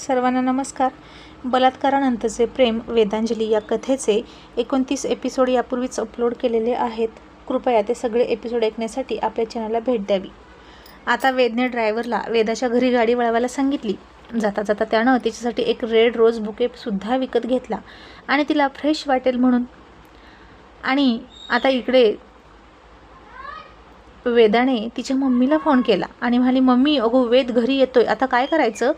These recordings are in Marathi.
सर्वांना नमस्कार. बलात्कारानंतरचे प्रेम वेदांजली या कथेचे एकोणतीस एपिसोड यापूर्वीच अपलोड केलेले आहेत. कृपया ते सगळे एपिसोड ऐकण्यासाठी आपल्या चॅनलला भेट द्यावी. आता वेदने ड्रायव्हरला वेदाच्या घरी गाडी वळवायला सांगितली. जाता जाता त्यानं तिच्यासाठी एक रेड रोज बुकेसुद्धा विकत घेतला आणि तिला फ्रेश वाटेल म्हणून. आणि आता इकडे वेदाने तिच्या मम्मीला फोन केला आणि म्हणाली मम्मी अगो वेद घरी येतोय. आता काय करायचं?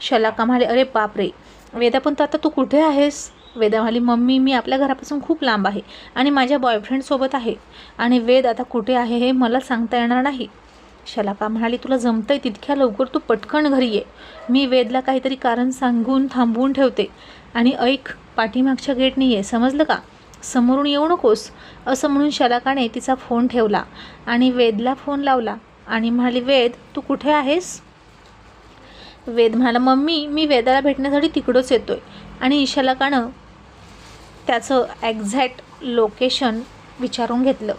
शलाका म्हणाले अरे बापरे वेदा पण आता तू कुठे आहेस? वेदा म्हणाली मम्मी मी आपल्या घरापासून खूप लांब आहे आणि माझ्या बॉयफ्रेंडसोबत आहे आणि वेद आता कुठे आहे हे मला सांगता येणार नाही. शलाका म्हणाली तुला जमतंय तितक्या लवकर तू पटकन घरी ये. मी वेदला काहीतरी कारण सांगून थांबवून ठेवते. आणि ऐक पाठीमागच्या गेटने ये समजलं का? समोरून येऊ नकोस. असं म्हणून शलाकाने तिचा फोन ठेवला आणि वेदला फोन लावला आणि म्हणाली वेद तू कुठे आहेस? वेद म्हणाला मम्मी मी वेदाला भेटण्यासाठी तिकडंच येतो आहे आणि शलाकानं त्याचं एक्झॅक्ट लोकेशन विचारून घेतलं.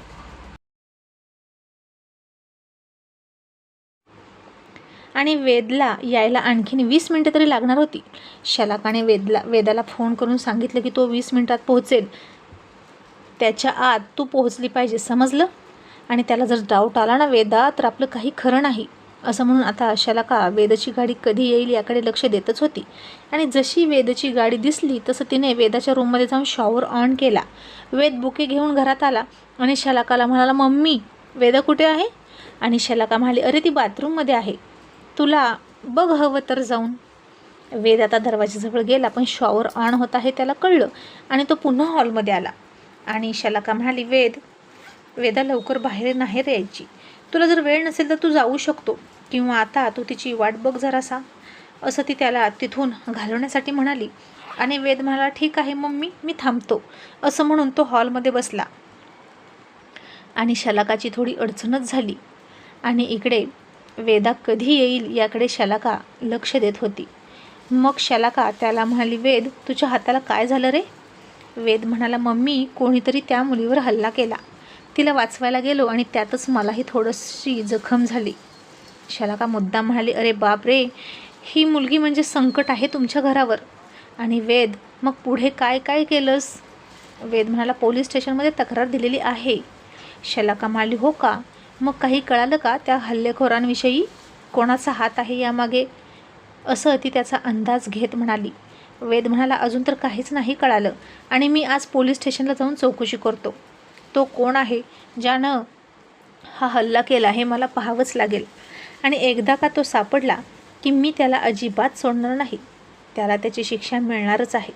आणि वेदला यायला आणखीन वीस मिनटं तरी लागणार होती. शलाकाने वेदला वेदाला फोन करून सांगितलं की तो वीस मिनटात पोहोचेल. त्याच्या आत तू पोहोचली पाहिजे समजलं? आणि त्याला जर डाऊट आला ना वेदा तर आपलं काही खरं नाही. असं म्हणून आता शलाका वेदाची गाडी कधी येईल याकडे लक्ष देतच होती. आणि जशी वेदाची गाडी दिसली तसं तिने वेदाच्या रूममध्ये जाऊन शॉवर ऑन केला. वेद बुके घेऊन घरात आला आणि शलाकाला म्हणाला मम्मी वेदा कुठे आहे? आणि शलाका म्हणाली अरे ती बाथरूममध्ये आहे. तुला बघ हवं तर जाऊन. वेद आता दरवाजाजवळ गेला पण शॉवर ऑन होत आहे त्याला कळलं आणि तो पुन्हा हॉलमध्ये आला. आणि शलाका म्हणाली वेद वेदा लवकर बाहेर नाही यायची. तुला जर वेळ नसेल तर तू जाऊ शकतो. किंवा आता तू तिची वाट बघ जरासा असं ती त्याला तिथून घालवण्यासाठी म्हणाली. आणि वेद म्हणाला ठीक आहे मम्मी मी थांबतो. असं म्हणून तो हॉलमध्ये बसला. आणि शलाकाची थोडी अडचणच झाली. आणि इकडे वेदा कधी येईल याकडे शलाका लक्ष देत होती. मग शलाका त्याला म्हणाली वेद तुझ्या हाताला काय झालं रे? वेद म्हणाला मम्मी कोणीतरी त्या मुलीवर हल्ला केला. तिला वाचवायला गेलो आणि त्यातच मलाही थोडीशी जखम झाली. शलाका मुद्दा म्हणाली अरे बाप रे ही मुलगी म्हणजे संकट आहे तुमच्या घरावर. आणि वेद मग पुढे काय काय केलंस? वेद म्हणाला पोलीस स्टेशनमध्ये तक्रार दिलेली आहे. शलाका म्हणाली हो का? मग काही कळालं का त्या हल्लेखोरांविषयी? कोणाचा हात आहे यामागे? असं ती त्याचा अंदाज घेत म्हणाली. वेद म्हणाला अजून तर काहीच नाही कळालं आणि मी आज पोलीस स्टेशनला जाऊन चौकशी करतो. तो कोण आहे? ज्यानं हा हल्ला केला हे मला पाहावंच लागेल. आणि एकदा का तो सापडला की मी त्याला अजिबात सोडणार नाही. त्याला त्याची शिक्षा मिळणारच आहे.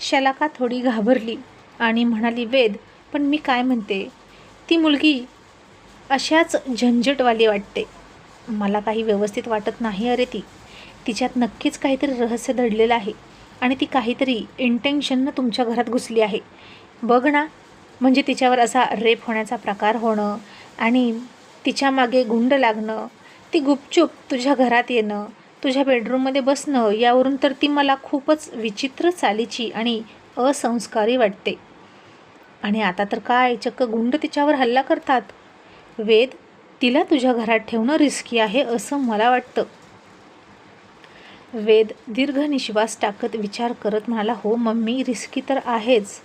शलाका थोडी घाबरली आणि म्हणाली वेद पण मी काय म्हणते? ती मुलगी अशाच झंझटवाली वाटते. मला काही व्यवस्थित वाटत नाही अरे ती. तिच्यात नक्कीच काहीतरी रहस्य दडलेलं आहे आणि ती काहीतरी इंटेन्शननं तुमच्या घरात घुसली आहे. बघ ना म्हणजे तिच्यावर असा रेप होण्याचा प्रकार होणं आणि तिच्यामागे गुंड लागणं ती गुपचूप तुझ्या घरात येणं तुझ्या बेडरूममध्ये बसणं यावरून तर ती मला खूपच विचित्र चालीची आणि असंस्कारी वाटते. आणि आता तर काय चक्क गुंड तिच्यावर हल्ला करतात? वेद तिला तुझ्या घरात ठेवणं रिस्की आहे असं मला वाटतं. वेद दीर्घ निश्वास टाकत विचार करत म्हणाला हो मम्मी रिस्की तर आहेच.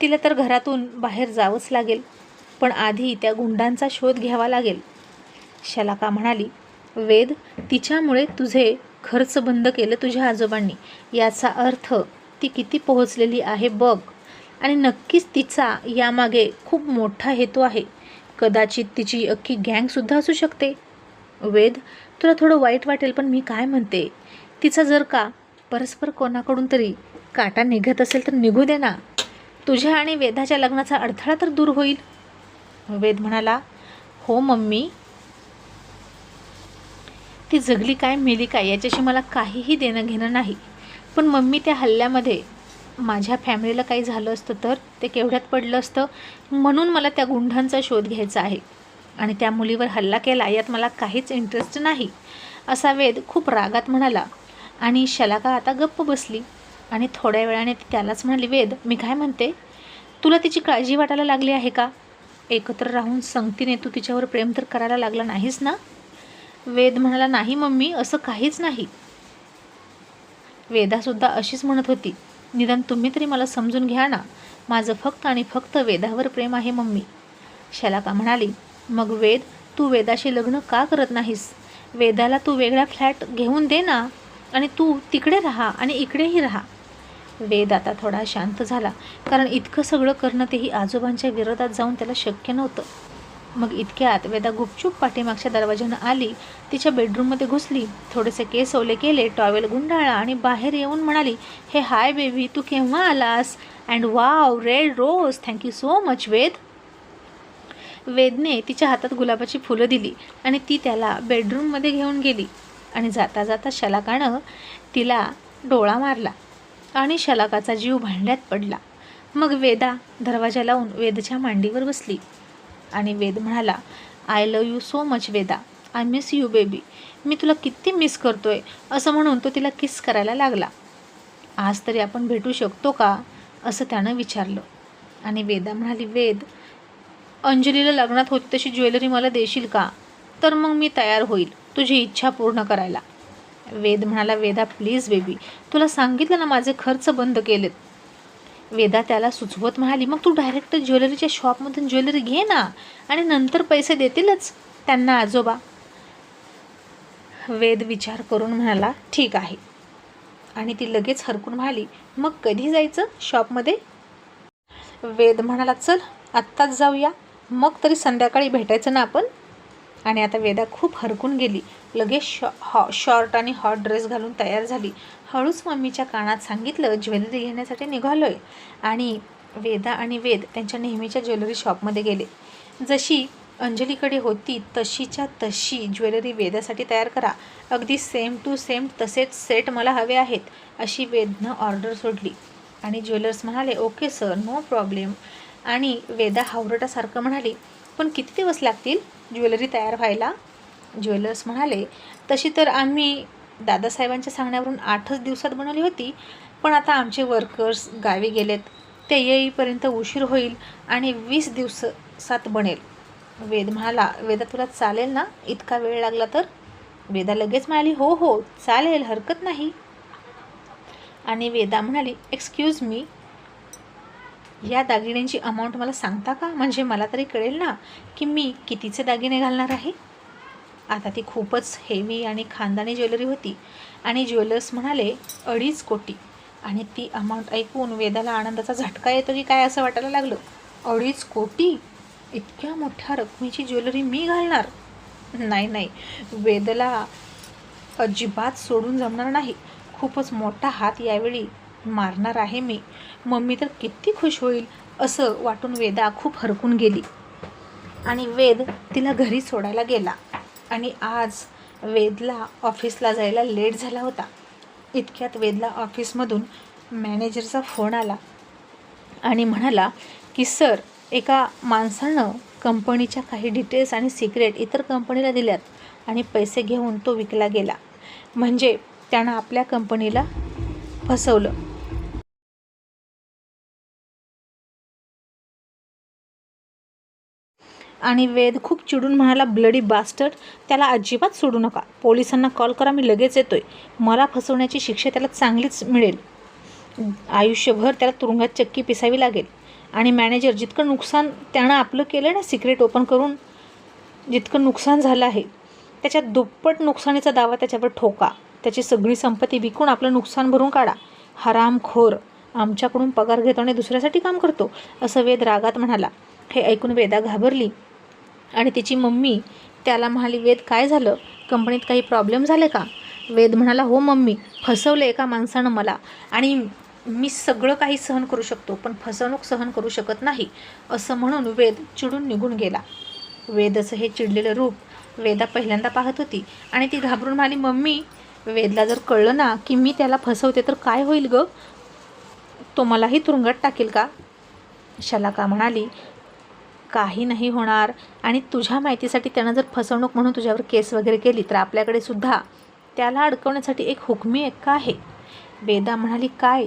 तिला तर घरातून बाहेर जावंच लागेल. पण आधी त्या गुंडांचा शोध घ्यावा लागेल. शलाका म्हणाली वेद तिच्यामुळे तुझे खर्च बंद केलं तुझ्या आजोबांनी. याचा अर्थ ती किती पोहोचलेली आहे बघ. आणि नक्कीच तिचा यामागे खूप मोठा हेतू आहे. कदाचित तिची अख्खी गँगसुद्धा असू शकते. वेद तुला थोडं वाईट वाटेल पण मी काय म्हणते? तिचा जर का परस्पर कोणाकडून तरी काटा निघत असेल तर निघू दे ना. तुझ्या आणि वेदाच्या लग्नाचा अडथळा तर दूर होईल. वेद म्हणाला हो मम्मी ती जगली काय मेली काय याच्याशी मला काहीही देणं घेणं नाही. पण मम्मी त्या हल्ल्यामध्ये माझ्या फॅमिलीला काही झालं असतं तर ते केवढ्यात पडलं असतं म्हणून मला त्या गुंढांचा शोध घ्यायचा आहे. आणि त्या मुलीवर हल्ला केला यात मला काहीच इंटरेस्ट नाही असा वेद खूप रागात म्हणाला. आणि शलाका आता गप्प बसली. आणि थोड्या वेळाने ती त्यालाच म्हणाली वेद मी काय म्हणते? तुला तिची काळजी वाटायला लागली आहे का? एकत्र राहून संगतीने तू तिच्यावर प्रेम तर करायला लागला नाहीस ना? वेद म्हणाला नाही मम्मी असं काहीच नाही. वेदासुद्धा अशीच म्हणत होती निदान तुम्ही तरी मला समजून घ्या ना माझं फक्त आणि फक्त वेदावर प्रेम आहे मम्मी. शलाका म्हणाली मग वेद तू वेदाशी लग्न का करत नाहीस? वेदाला तू वेगळा फ्लॅट घेऊन दे ना आणि तू तिकडे राहा आणि इकडेही राहा. वेद आता थोडा शांत झाला कारण इतकं सगळं करणं तेही आजोबांच्या विरोधात जाऊन त्याला शक्य नव्हतं. मग इतक्यात वेदा गुपचूप पाठीमागच्या दरवाजानं आली. तिच्या बेडरूममध्ये घुसली. थोडेसे केस ओले केले टॉवेल गुंडाळला आणि बाहेर येऊन म्हणाली हे हाय बेबी तू केव्हा आलास? And wow red rose thank you so much Ved. वेदने तिच्या हातात गुलाबाची फुलं दिली आणि ती त्याला बेडरूममध्ये घेऊन गेली. आणि जाता जाता शलाकानं तिला डोळा मारला आणि शलाकाचा जीव भांड्यात पडला. मग वेदा दरवाजा लावून वेदच्या मांडीवर बसली. आणि वेद म्हणाला I love you so much Veda. I miss you baby मी तुला किती मिस करतोय. असं म्हणून तो तिला किस करायला लागला. आज तरी आपण भेटू शकतो का? असं त्यानं विचारलं. आणि वेदा म्हणाली वेद अंजलीला लग्नात होती तशी ज्वेलरी मला देशील का? तर मग मी तयार होईल तुझी इच्छा पूर्ण करायला. वेद म्हणाला वेदा प्लीज बेबी तुला सांगितलं ना माझे खर्च बंद केलेत. वेदा त्याला सुचवत म्हणाली मग तू डायरेक्ट ज्वेलरीच्या शॉपमधून ज्वेलरी घे ना आणि नंतर पैसे देतीलच त्यांना आजोबा. वेद विचार करून म्हणाला ठीक आहे. आणि ती लगेच हरकून म्हणाली मग कधी जायचं शॉपमध्ये वेद म्हणाला चल आत्ताच जाऊया. मग तरी संध्याकाळी भेटायचं ना आपण? आणि आता वेदा खूप हरकून गेली. लगेच शॉ हॉ शॉर्ट आणि हॉट ड्रेस घालून तयार झाली. हळूच मम्मीच्या कानात सांगितलं ज्वेलरी घेण्यासाठी निघालो आहे आणि वेदा आणि वेद त्यांच्या नेहमीच्या ज्वेलरी शॉपमध्ये गेले. जशी अंजलीकडे होती तशीच्या तशी ज्वेलरी वेदासाठी तयार करा. अगदी सेम टू सेम तसेच सेट मला हवे आहेत अशी वेदनं ऑर्डर सोडली. आणि ज्वेलर्स म्हणाले ओके सर नो प्रॉब्लेम आणि वेदा हावरटासारखं म्हणाली पण किती दिवस लागतील ज्वेलरी तयार व्हायला? ज्वेलर्स म्हणाले तशी तर आम्ही दादासाहेबांच्या सांगण्यावरून आठच दिवसात बनवली होती पण आता आमचे वर्कर्स गावी गेलेत. ते येईपर्यंत उशीर होईल आणि वीस दिवसात बनेल. वेद म्हणाला वेदा तुला चालेल ना? इतका वेळ लागला तर? वेदा लगेच म्हणाली हो हो चालेल हरकत नाही. आणि वेदा म्हणाली एक्सक्यूज मी या दागिन्यांची अमाऊंट मला सांगता का? म्हणजे मला तरी कळेल ना की मी कितीचे दागिने घालणार आहे? आता ती खूपच हेवी आणि खानदानी ज्वेलरी होती. आणि ज्वेलर्स म्हणाले अडीच कोटी. आणि ती अमाऊंट ऐकून वेदाला आनंदाचा झटका येतो की काय असं वाटायला लागलं. अडीच कोटी? इतक्या मोठ्या रकमेची ज्वेलरी मी घालणार? नाही नाही. वेदला अजिबात सोडून जमणार नाही. खूपच मोठा हात यावेळी मारणार आहे मी. मम्मी तर किती खुश होईल असं वाटून वेदा खूप हरकून गेली. आणि वेद तिला घरी सोडायला गेला. आणि आज वेदला ऑफिसला जायला लेट झाला होता. इतक्यात वेदला ऑफिसमधून मॅनेजरचा फोन आला आणि म्हणाला की सर एका माणसानं कंपनीच्या काही डिटेल्स आणि सिक्रेट इतर कंपनीला दिल्यात आणि पैसे घेऊन तो विकला गेला. म्हणजे त्यानं आपल्या कंपनीला फसवलं. आणि वेद खूप चिडून म्हणाला ब्लडी बास्टर त्याला अजिबात सोडू नका. पोलिसांना कॉल करा मी लगेच येतोय. मला फसवण्याची शिक्षा त्याला चांगलीच मिळेल. आयुष्यभर त्याला तुरुंगात चक्की पिसावी लागेल. आणि मॅनेजर जितकं नुकसान त्यानं आपलं केलं ना सिक्रेट ओपन करून जितकं नुकसान झालं आहे त्याच्या दुप्पट नुकसानीचा दावा त्याच्यावर ठोका. त्याची सगळी संपत्ती विकून आपलं नुकसान भरून काढा. हरामखोर. आमच्याकडून पगार घेतो आणि दुसऱ्यासाठी काम करतो असं वेद रागात म्हणाला. हे ऐकून वेदा घाबरली. आणि तिची मम्मी त्याला म्हणाली वेद काय झालं? कंपनीत काही प्रॉब्लेम झाले का? वेद म्हणाला हो मम्मी फसवलं एका माणसानं मला. आणि मी सगळं काही सहन करू शकतो पण फसवणूक सहन करू शकत नाही. असं म्हणून वेद चिडून निघून गेला. वेदचं हे चिडलेलं रूप वेदा पहिल्यांदा पाहत होती आणि ती घाबरून म्हणाली मम्मी वेदला जर कळलं ना की मी त्याला फसवते तर काय होईल ग? तो मलाही तुरुंगात टाकेल का? शलाका म्हणाली काही नाही होणार. आणि तुझ्या माहितीसाठी त्यानं जर फसवणूक म्हणून तुझ्यावर केस वगैरे केली तर आपल्याकडे सुद्धा त्याला अडकवण्यासाठी एक हुकमी का आहे. वेदा म्हणाली काय?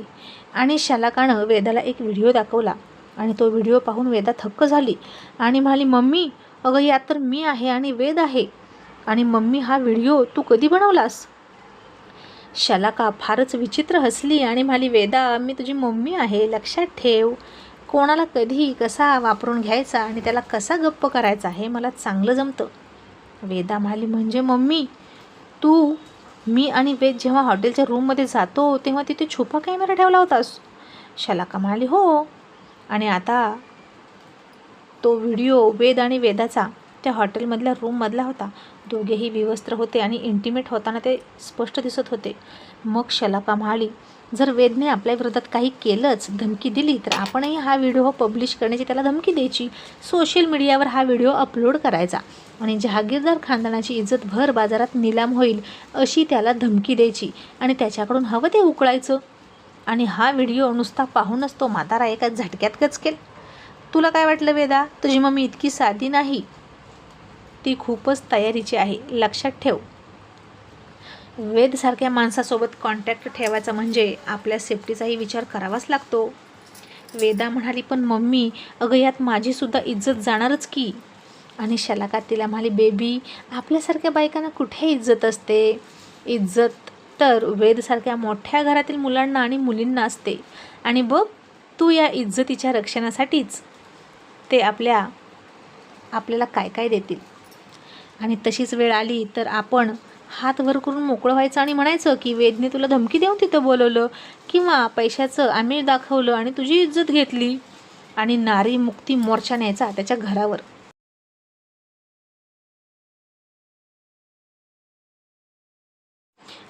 आणि शलाकानं वेदाला एक व्हिडिओ दाखवला. आणि तो व्हिडिओ पाहून वेदा थक्क झाली. आणि म्हणाली मम्मी अगं यात तर मी आहे आणि वेद आहे. आणि मम्मी हा व्हिडिओ तू कधी बनवलास? शलाका फारच विचित्र हसली आणि म्हणाली वेदा मी तुझी मम्मी आहे. लक्षात ठेव. कोणाला कधी कसा वापरून घ्यायचा आणि त्याला कसा गप्प करायचा हे मला चांगलं जमतं. वेदा म्हणाली म्हणजे मम्मी तू मी आणि वेद जेव्हा हॉटेलच्या रूममध्ये जातो तेव्हा तिथे छुपा कॅमेरा ठेवला होतास. शलाका म्हणाली हो. आणि आता तो व्हिडिओ वेद आणि वेदाचा त्या हॉटेलमधल्या रूममधला होता. दोघेही विवस्त्र होते आणि इंटिमेट होताना ते स्पष्ट दिसत होते. मग शलाका म्हणाली जर वेदने आपल्या विरोधात काही केलंच धमकी दिली तर आपणही हा व्हिडिओ पब्लिश करण्याची त्याला धमकी द्यायची. सोशल मीडियावर हा व्हिडिओ अपलोड करायचा. आणि जहागीरदार खानदानाची इज्जत भर बाजारात निलाम होईल अशी त्याला धमकी द्यायची. आणि त्याच्याकडून हवं ते उकळायचं. आणि हा व्हिडिओ नुसता पाहूनच तो म्हातारा एका झटक्यात गचकेल तुला काय वाटलं वेदा? तुझी मम्मी इतकी साधी नाही. ती खूपच तयारीची आहे. लक्षात ठेव. वेदसारख्या माणसासोबत कॉन्टॅक्ट ठेवायचा म्हणजे आपल्या सेफ्टीचाही विचार करावाच लागतो. वेदा म्हणाली पण मम्मी अगं यात माझीसुद्धा इज्जत जाणारच की? आणि शलाका तिला म्हणाली बेबी आपल्यासारख्या बायकांना कुठे इज्जत असते? इज्जत तर वेदसारख्या मोठ्या घरातील मुलांना आणि मुलींना असते. आणि बघ तू या इज्जतीच्या रक्षणासाठीच ते आपल्या आपल्याला काय काय देतील? आणि तशीच वेळ आली तर आपण हात वर करून मोकळं व्हायचं आणि म्हणायचं की वेदने तुला धमकी देऊन तिथं बोलवलं किंवा पैशाचं आमिर दाखवलं आणि तुझी इज्जत घेतली. आणि नारी मुक्ती मोर्चा न्यायचा त्याच्या घरावर.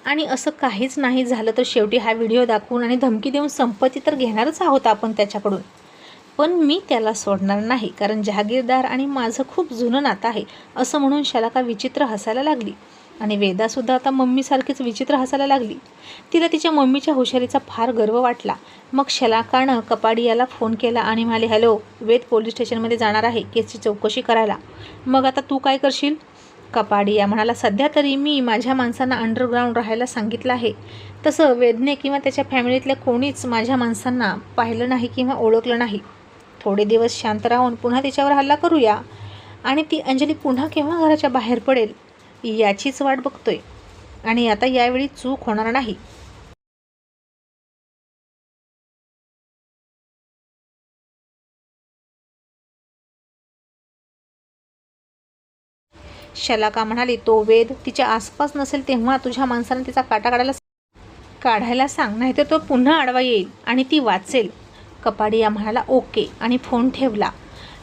आणि असं काहीच नाही झालं तर शेवटी हा व्हिडिओ दाखवून आणि धमकी देऊन संपत्ती तर घेणारच आहोत आपण त्याच्याकडून. पण मी त्याला सोडणार नाही कारण जहागीरदार आणि माझं खूप जुनं नातं आहे असं म्हणून शलाका विचित्र हसायला लागली. आणि वेदासुद्धा आता मम्मीसारखीच विचित्र हसायला लागली. तिला तिच्या मम्मीच्या हुशारीचा फार गर्व वाटला. मग शलाकानं कपाडियाला फोन केला आणि म्हणाले हॅलो वेद पोलीस स्टेशनमध्ये जाणार आहे केसची चौकशी करायला. मग आता तू काय करशील? कपाडिया म्हणाला सध्या तरी मी माझ्या माणसांना अंडरग्राऊंड राहायला सांगितलं आहे. तसं वेदने किंवा त्याच्या फॅमिलीतल्या कोणीच माझ्या माणसांना पाहिलं नाही किंवा ओळखलं नाही. थोडे दिवस शांत राहून पुन्हा तिच्यावर हल्ला करूया. आणि ती अंजली पुन्हा केव्हा घराच्या बाहेर पडेल? याचीच वाट बघतोय. आणि आता यावेळी चूक होणार नाही. शलाका म्हणाली तो वेद तिच्या आसपास नसेल तेव्हा तुझ्या माणसानं तिचा काटा काढायला काढायला सांग नाहीतर तो पुन्हा आडवा येईल आणि ती वाचेल. कपाडिया म्हणाला ओके. आणि फोन ठेवला.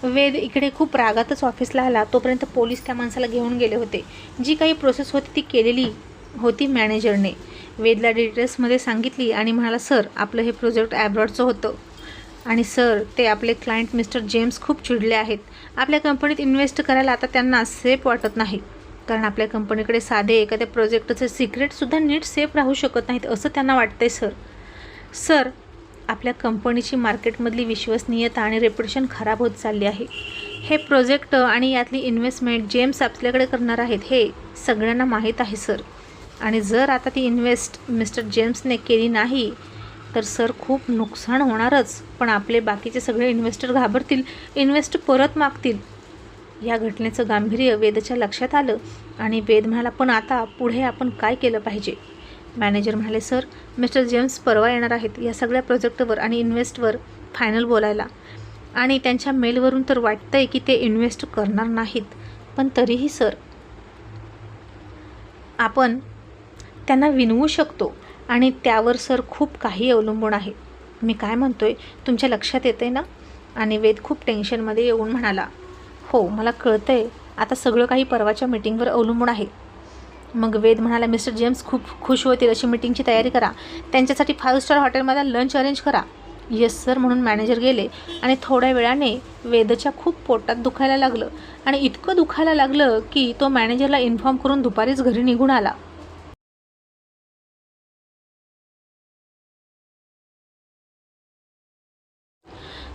वेद इकडे खूप रागातच ऑफिसला आला. तोपर्यंत पोलीस त्या माणसाला घेऊन गेले होते. जी काही प्रोसेस होती ती केलेली होती मॅनेजरने वेदला डिटेल्समध्ये सांगितली आणि म्हणाला सर आपलं हे प्रोजेक्ट ॲब्रॉडचं होतं. आणि सर ते आपले क्लायंट मिस्टर जेम्स खूप चिडले आहेत. आपल्या कंपनीत इन्व्हेस्ट करायला आता त्यांना सेफ वाटत नाही. कारण आपल्या कंपनीकडे साधे एखाद्या प्रोजेक्टचे सिक्रेटसुद्धा नीट सेफ राहू शकत नाहीत असं त्यांना वाटतंय सर सर आपल्या कंपनीची मार्केटमधली विश्वसनीयता आणि रेप्युटेशन खराब होत चालली आहे. हे प्रोजेक्ट आणि यातली इन्व्हेस्टमेंट जेम्स आपल्याकडे करणार आहेत हे सगळ्यांना माहीत आहे सर. आणि जर आता ती इन्व्हेस्ट मिस्टर जेम्सने केली नाही तर सर खूप नुकसान होणारच. पण आपले बाकीचे सगळे इन्व्हेस्टर घाबरतील इन्व्हेस्ट परत मागतील. या घटनेचं गांभीर्य वेदच्या लक्षात आलं आणि वेद म्हणाला पण आता पुढे आपण काय केलं पाहिजे? मॅनेजर म्हणाले सर मिस्टर जेम्स परवा येणार आहेत या सगळ्या प्रोजेक्टवर आणि इन्व्हेस्टवर फायनल बोलायला. आणि त्यांच्या मेलवरून तर वाटतं आहे की ते इन्व्हेस्ट करणार नाहीत. पण तरीही सर आपण त्यांना विनवू शकतो आणि त्यावर सर खूप काही अवलंबून आहे. मी काय म्हणतो आहे तुमच्या लक्षात येतं आहे ना? आणि वेद खूप टेन्शनमध्ये येऊन म्हणाला हो मला कळतं आहे आता सगळं काही परवाच्या मीटिंगवर अवलंबून आहे. मग वेद म्हणाला मिस्टर जेम्स खूप खुश होतील अशी मीटिंगची तयारी करा. त्यांच्यासाठी फाईव्ह स्टार हॉटेलमध्ये लंच अरेंज करा. येस सर म्हणून मॅनेजर गेले आणि थोड्या वेळाने वेदच्या खूप पोटात दुखायला लागलं. आणि इतकं दुखायला लागलं की तो मॅनेजरला इन्फॉर्म करून दुपारीच घरी निघून आला.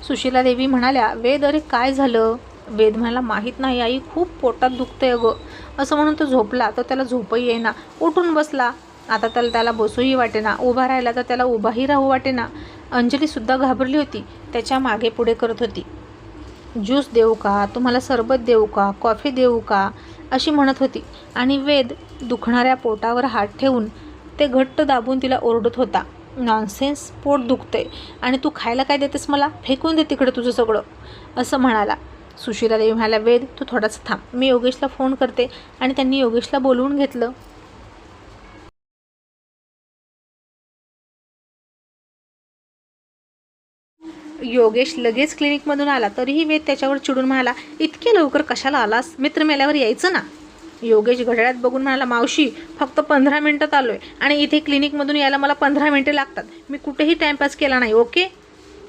सुशीला देवी म्हणाल्या वेद अरे काय झालं? वेद म्हणाला माहीत नाही आई खूप पोटात दुखतंय अगं. असं म्हणून तो झोपला तर त्याला झोपही येईना. उठून बसला. आता त्याला त्याला बसूही वाटेना. उभा राहिला तर त्याला उभाही राहू वाटेना. अंजलीसुद्धा घाबरली होती. त्याच्यामागे पुढे करत होती. ज्यूस देऊ का? तुम्हाला सरबत देऊ का? कॉफी देऊ का? अशी म्हणत होती. आणि वेद दुखणाऱ्या पोटावर हात ठेवून ते घट्ट दाबून तिला ओरडत होता. नॉनसेन्स पोट दुखतंय. आणि तू खायला काय देतेस मला? फेकून दे तिकडे तुझं सगळं असं म्हणाला. सुशीलादेवी देवी वेद तू थोडासा थांब. मी योगेशला फोन करते. आणि त्यांनी योगेशला बोलवून घेतलं. योगेश लगेच क्लिनिकमधून आला. तरीही वेद त्याच्यावर चिडून म्हणाला इतके लवकर कशाला आलास? मित्र मेल्यावर यायचं ना? योगेश घड्याळ्यात बघून म्हणाला मावशी फक्त पंधरा मिनटात आलो आहे आणि इथे क्लिनिकमधून यायला मला पंधरा मिनटे लागतात. मी कुठेही टाईमपास केला नाही ओके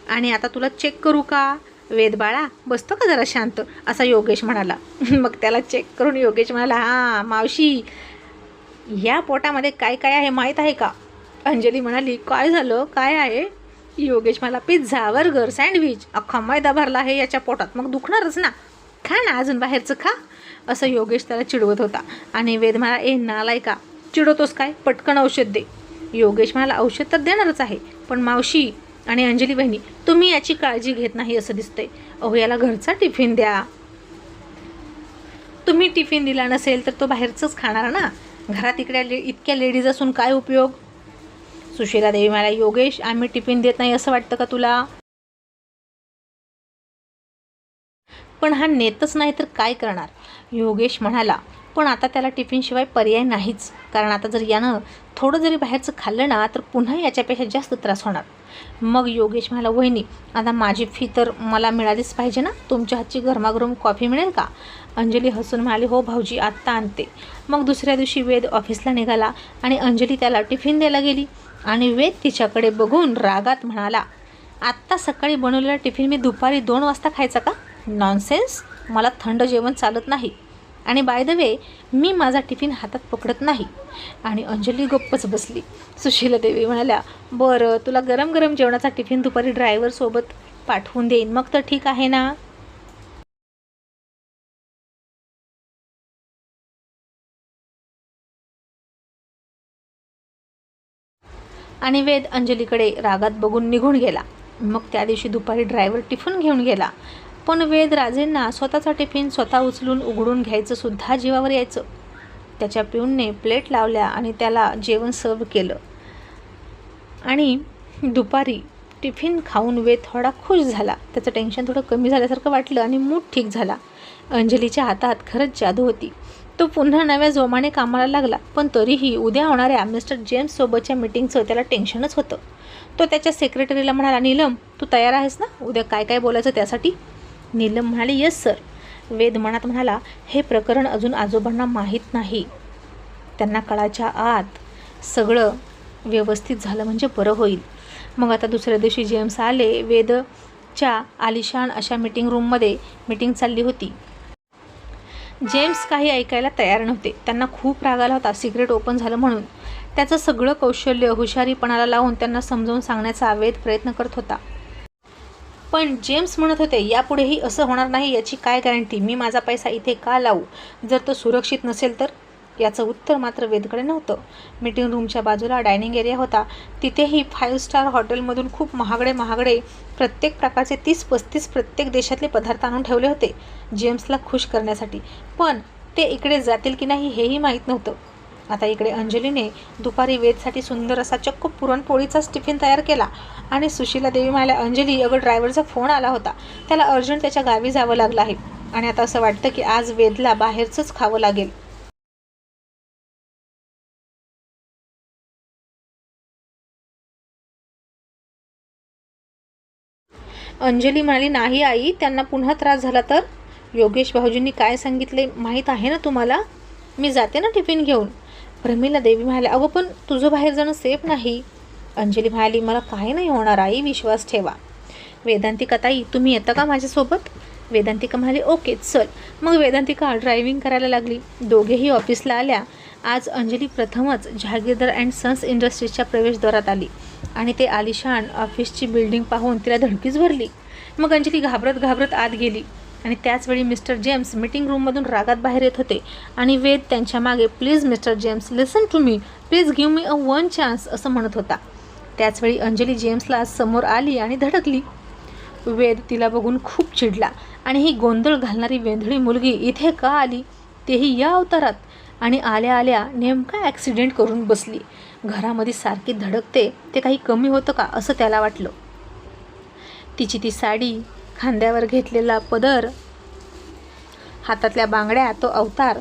आणि आता तुला चेक करू का? वेद बाळा बसतो का जरा शांत? असा योगेश म्हणाला. मग त्याला चेक करून योगेश म्हणाला हां मावशी या पोटामध्ये काय काय आहे माहीत आहे का? अंजली म्हणाली काय झालं? काय आहे? योगेश मला पिझ्झा बर्गर सँडविच अख्खा मैदा भरला आहे याच्या पोटात. मग दुखणारच ना. खा ना अजून बाहेरचं खा. असं योगेश त्याला चिडवत होता. आणि वेद मला ए नालाय का चिडवतोस काय? पटकन औषध दे. योगेश मला औषध तर देणारच आहे. पण मावशी आणि अंजली बहिणी तुम्ही याची काळजी घेत नाही असं दिसतंय. अहो याला घरचा टिफिन द्या. तुम्ही टिफिन दिला नसेल तर तो बाहेरचंच खाणार ना? घरात इकड्या ले इतक्या लेडीज असून काय उपयोग? सुशीला देवी मला योगेश आम्ही टिफिन देत नाही असं वाटतं का तुला? पण हा नेतच नाही तर काय करणार? योगेश म्हणाला पण आता त्याला टिफिनशिवाय पर्याय नाहीच. कारण आता जर यानं थोडं जरी बाहेरचं खाल्लं ना तर पुन्हा याच्यापेक्षा जास्त त्रास होणार. मग योगेश म्हणाला वहिनी आता माझी फी तर मला मिळालीच पाहिजे ना? तुमच्या हातची गरमागरम कॉफी मिळेल का? अंजली हसून म्हणाली हो भाऊजी आत्ता आणते. मग दुसऱ्या दिवशी वेद ऑफिसला निघाला आणि अंजली त्याला टिफिन द्यायला गेली आणि वेद तिच्याकडे बघून रागात म्हणाला आत्ता सकाळी बनवलेला टिफिन मी दुपारी दोन वाजता खायचा का? नॉनसेन्स मला थंड जेवण चालत नाही. आणि बाय द वे मी माझा टिफिन हातात पकडत नाही. आणि अंजली गप्पच बसली. सुशीला देवी म्हणाल्या बरं तुला गरम गरम जेवणाचा टिफिन दुपारी ड्रायव्हरसोबत पाठवून देईन. मग तर ठीक आहे ना? आणि वेद अंजलीकडे रागात बघून निघून गेला. मग त्या दिवशी दुपारी ड्रायव्हर टिफिन घेऊन गेला. पण वेद राजेंना स्वतःचा टिफिन स्वतः उचलून उघडून घ्यायचं सुद्धा जीवावर यायचं. त्याच्या पिऊनने प्लेट लावल्या आणि त्याला जेवण सर्व केलं. आणि दुपारी टिफिन खाऊन वेद थोडा खुश झाला. त्याचं टेन्शन थोडं कमी झाल्यासारखं वाटलं आणि मूड ठीक झाला. अंजलीच्या हातात खरंच जादू होती. तो पुन्हा नव्या जोमाने कामाला लागला पण तरीही उद्या होणाऱ्या मिस्टर जेम्ससोबतच्या मिटिंगचं त्याला टेन्शनच होतं. तो त्याच्या सेक्रेटरीला म्हणाला नीलम तू तयार आहेस ना? उद्या काय काय बोलायचं त्यासाठी? नीलम म्हणाले येस सर. वेद मनात म्हणाला हे प्रकरण अजून आजोबांना माहीत नाही. त्यांना कळाच्या आत सगळं व्यवस्थित झालं म्हणजे बरं होईल. मग आता दुसऱ्या दिवशी जेम्स आले वेदच्या आलिशान अशा मीटिंग रूममध्ये मीटिंग चालली होती. जेम्स काही ऐकायला तयार नव्हते. त्यांना खूप राग आला होता सिगरेट ओपन झालं म्हणून. त्याचं सगळं कौशल्य हुशारीपणाला लावून त्यांना समजावून सांगण्याचा वेद प्रयत्न करत होता. पण जेम्स म्हणत होते यापुढेही असं होणार नाही याची काय गॅरंटी? मी माझा पैसा इथे का लावू? जर तो सुरक्षित नसेल तर? याचं उत्तर मात्र वेदकडे नव्हतं. मीटिंग रूमच्या बाजूला डायनिंग एरिया होता. तिथेही फाईव्ह स्टार हॉटेलमधून खूप महागडे महागडे प्रत्येक प्रकारचे तीस पस्तीस प्रत्येक देशातले पदार्थ आणून ठेवले होते जेम्सला खुश करण्यासाठी. पण ते इकडे जातील की नाही हेही माहीत नव्हतं. आता इकडे अंजलीने दुपारी वेदसाठी सुंदर असा चक्क पुरणपोळीचाच टिफिन तयार केला. आणि सुशीला देवी म्हणाल्या अंजली अगं ड्रायव्हरचा फोन आला होता. त्याला अर्जंट त्याच्या गावी जावं लागलं आहे. आणि आता असं वाटतं की आज वेदला बाहेरचंच खावं लागेल. अंजली म्हणाली नाही आई त्यांना पुन्हा त्रास झाला तर? योगेश भाऊजींनी काय सांगितले माहीत आहे ना तुम्हाला? मी जाते ना टिफिन घेऊन. प्रमिला देवी म्हणाल्या अगं पण तुझं बाहेर जाणं सेफ नाही. अंजली म्हणाली मला काय नाही होणार आई विश्वास ठेवा. वेदांतिका ताई तुम्ही येता का माझ्यासोबत? वेदांतिका म्हणाली ओके चल. मग वेदांतिका ड्रायव्हिंग करायला लागली. दोघेही ऑफिसला आल्या. आज अंजली प्रथमच जहागीरदार अँड सन्स इंडस्ट्रीजच्या प्रवेशद्वारात आली आणि ते आलिशान ऑफिसची बिल्डिंग पाहून तिला धडकीच भरली. मग अंजली घाबरत घाबरत आत गेली. आणि त्याचवेळी मिस्टर जेम्स मीटिंग रूममधून रागात बाहेर येत होते. आणि वेद त्यांच्या मागे please mister James listen to me please give me a one chance असं म्हणत होता. त्याचवेळी अंजली जेम्सला समोर आली आणि धडकली. वेद तिला बघून खूप चिडला आणि ही गोंधळ घालणारी वेंधळी मुलगी इथे का आली? तेही या अवतारात. आणि आल्या आल्या नेमका ॲक्सिडेंट करून बसली. घरामध्ये सारखी धडकते ते काही कमी होतं का असं त्याला वाटलं. तिची ती साडी खांद्यावर घेतलेला पदर हातातल्या बांगड्या तो अवतार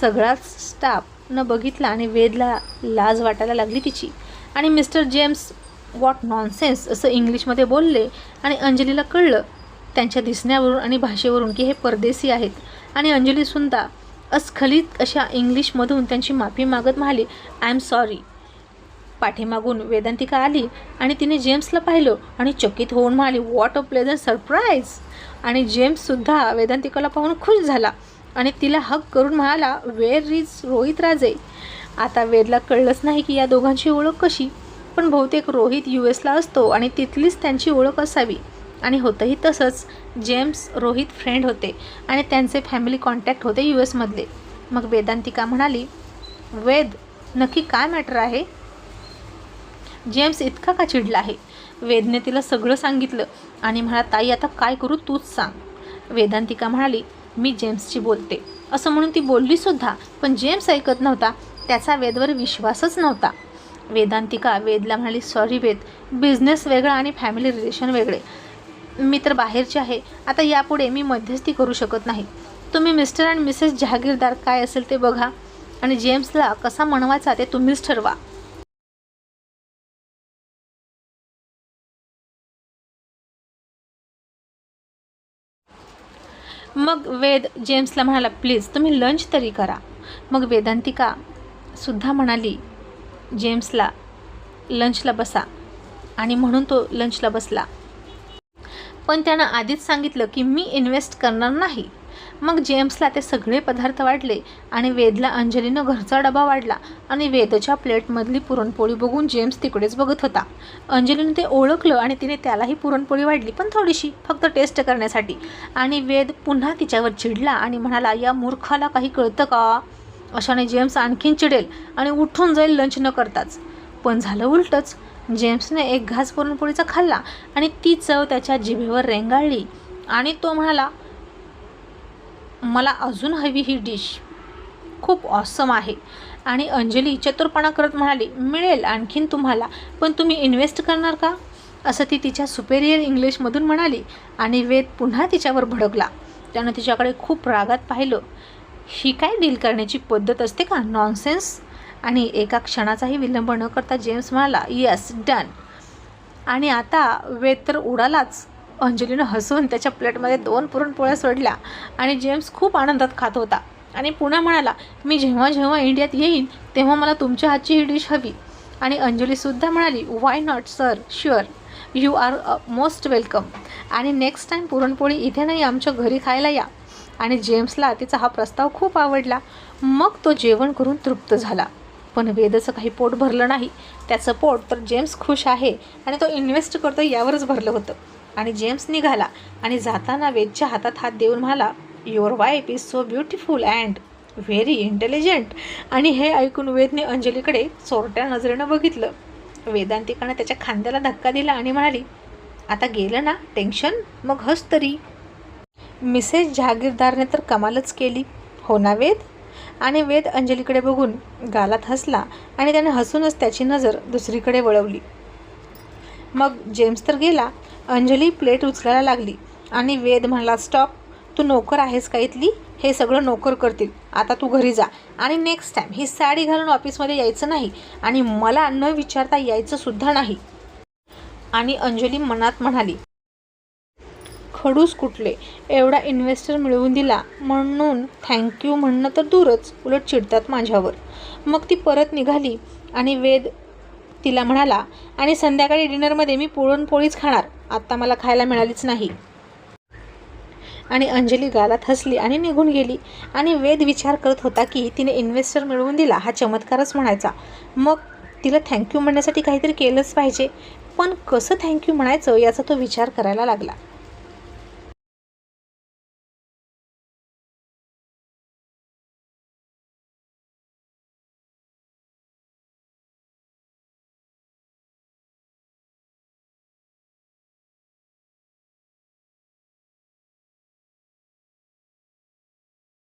सगळाच स्टाफ न बघितला आणि वेदला लाज वाटायला लागली तिची. आणि मिस्टर जेम्स वॉट नॉनसेन्स असं इंग्लिशमध्ये बोलले आणि अंजलीला कळलं त्यांच्या दिसण्यावरून आणि भाषेवरून की हे परदेशी आहेत. आणि अंजली सुद्धा अस्खलित अशा इंग्लिशमधून त्यांची माफी मागत म्हणाली आय एम सॉरी पाठीमागून वेदांतिका आली आणि तिने जेम्सला पाहिलं आणि चकित होऊन म्हणाली वॉट अ प्लेझंट सरप्राईज आणि जेम्ससुद्धा वेदांतिकाला पाहून खुश झाला आणि तिला हक करून म्हणाला वेअर इज रोहित राजे? आता वेदला कळलंच नाही की या दोघांची ओळख कशी पण बहुतेक रोहित यू एसला असतो आणि तिथलीच त्यांची ओळख असावी. आणि होतंही तसंच जेम्स रोहित फ्रेंड होते आणि त्यांचे फॅमिली कॉन्टॅक्ट होते यू एसमधले. मग वेदांतिका म्हणाली वेद नक्की काय मॅटर आहे? जेम्स इतका का चिडला आहे. वेदने तिला सगळं सांगितलं आणि म्हणा ताई आता काय करू तूच सांग. वेदांतिका म्हणाली मी जेम्सची बोलते. असं म्हणून ती बोललीसुद्धा पण जेम्स ऐकत नव्हता. त्याचा वेदवर विश्वासच नव्हता. वेदांतिका वेदला म्हणाली सॉरी वेद बिझनेस वेगळा आणि फॅमिली रिलेशन वेगळे. मी तर बाहेरचे आहे. आता यापुढे मी मध्यस्थी करू शकत नाही. तुम्ही मिस्टर अँड मिसेस जहागीरदार काय असेल ते बघा आणि जेम्सला कसा म्हणवायचा ते तुम्हीच ठरवा. मग वेद जेम्सला म्हणाला प्लीज तुम्ही लंच तरी करा. मग वेदांतिका सुद्धा म्हणाली जेम्सला लंचला बसा. आणि म्हणून तो लंचला बसला. पण त्यानं आधीच सांगितलं की मी इन्व्हेस्ट करणार नाही. मग जेम्सला ते सगळे पदार्थ वाढले आणि वेदला अंजलीनं घरचा डबा वाढला आणि वेदच्या प्लेटमधली पुरणपोळी बघून जेम्स तिकडेच बघत होता. अंजलीनं ते ओळखलं आणि तिने त्यालाही पुरणपोळी वाढली पण थोडीशी फक्त टेस्ट करण्यासाठी. आणि वेद पुन्हा तिच्यावर चिडला आणि म्हणाला या मूर्खाला काही कळतं का? अशाने जेम्स आणखीन चिडेल आणि उठून जाईल लंच न करताच. पण झालं उलटंच. जेम्सने एक घास पुरणपोळीचा खाल्ला आणि ती चव त्याच्या जिभेवर रेंगाळली आणि तो म्हणाला मला अजून हवी ही डिश. खूप ऑसम आहे. आणि अंजली चतुरपणा करत म्हणाली मिळेल आणखीन तुम्हाला. पण तुम्ही इन्व्हेस्ट करणार का? असं ती तिच्या सुपेरियर इंग्लिशमधून म्हणाली आणि वेद पुन्हा तिच्यावर भडकला. त्यानं तिच्याकडे खूप रागात पाहिलं. ही काय डील करण्याची पद्धत असते का? नॉनसेन्स आणि एका क्षणाचाही विलंब न करता जेम्स म्हणाला येस डन आणि आता वेद तर उडालाच. अंजलीनं हसून त्याच्या प्लेटमध्ये दोन पुरणपोळ्या सोडल्या आणि जेम्स खूप आनंदात खात होता. आणि पुन्हा म्हणाला मी जेव्हा जेव्हा इंडियात येईन तेव्हा मला तुमच्या हातची ही डिश हवी. आणि अंजलीसुद्धा म्हणाली why not sir sure you are most welcome आणि नेक्स्ट टाईम पुरणपोळी इथे नाही आमच्या घरी खायला या. आणि जेम्सला तिचा हा प्रस्ताव खूप आवडला. मग तो जेवण करून तृप्त झाला. पण वेदचं काही पोट भरलं नाही. त्याचं पोट तर जेम्स खुश आहे आणि तो इन्व्हेस्ट करतो यावरच भरलं होतं. आणि जेम्स निघाला आणि जाताना वेदच्या हातात हात देऊन म्हणाला your wife is so beautiful and very intelligent आणि हे ऐकून वेदने अंजलीकडे चोरट्या नजरेनं बघितलं. वेदांतिकानं त्याच्या खांद्याला धक्का दिला आणि म्हणाली आता गेलं ना टेन्शन मग हस तरी. मिसेस जहागीरदारने तर कमालच केली. हो ना वेद? आणि वेद अंजलीकडे बघून गालात हसला आणि त्याने हसूनच त्याची नजर दुसरीकडे वळवली. मग जेम्स तर गेला अंजली प्लेट उचलायला लागली. आणि वेद म्हणला स्टॉप तू नोकर आहेस का इथली? हे सगळं नोकर करतील. आता तू घरी जा. आणि नेक्स्ट टाईम ही साडी घालून ऑफिसमध्ये यायचं नाही. आणि मला न विचारता यायचं सुद्धा नाही. आणि अंजली मनात म्हणाली खडूस कुठले? एवढा इन्व्हेस्टर मिळवून दिला. म्हणून थँक्यू म्हणणं तर दूरच उलट चिडतात माझ्यावर. मग ती परत निघाली आणि वेद तिला म्हणाला आणि संध्याकाळी डिनरमध्ये मी पुरणपोळीच खाणार. आत्ता मला खायला मिळालीच नाही. आणि अंजली गालात हसली आणि निघून गेली. आणि वेद विचार करत होता की तिने इन्व्हेस्टर मिळवून दिला हा चमत्कारच म्हणायचा. मग तिला थँक्यू म्हणण्यासाठी काहीतरी केलंच पाहिजे. पण कसं थँक्यू म्हणायचं याचा तो विचार करायला लागला.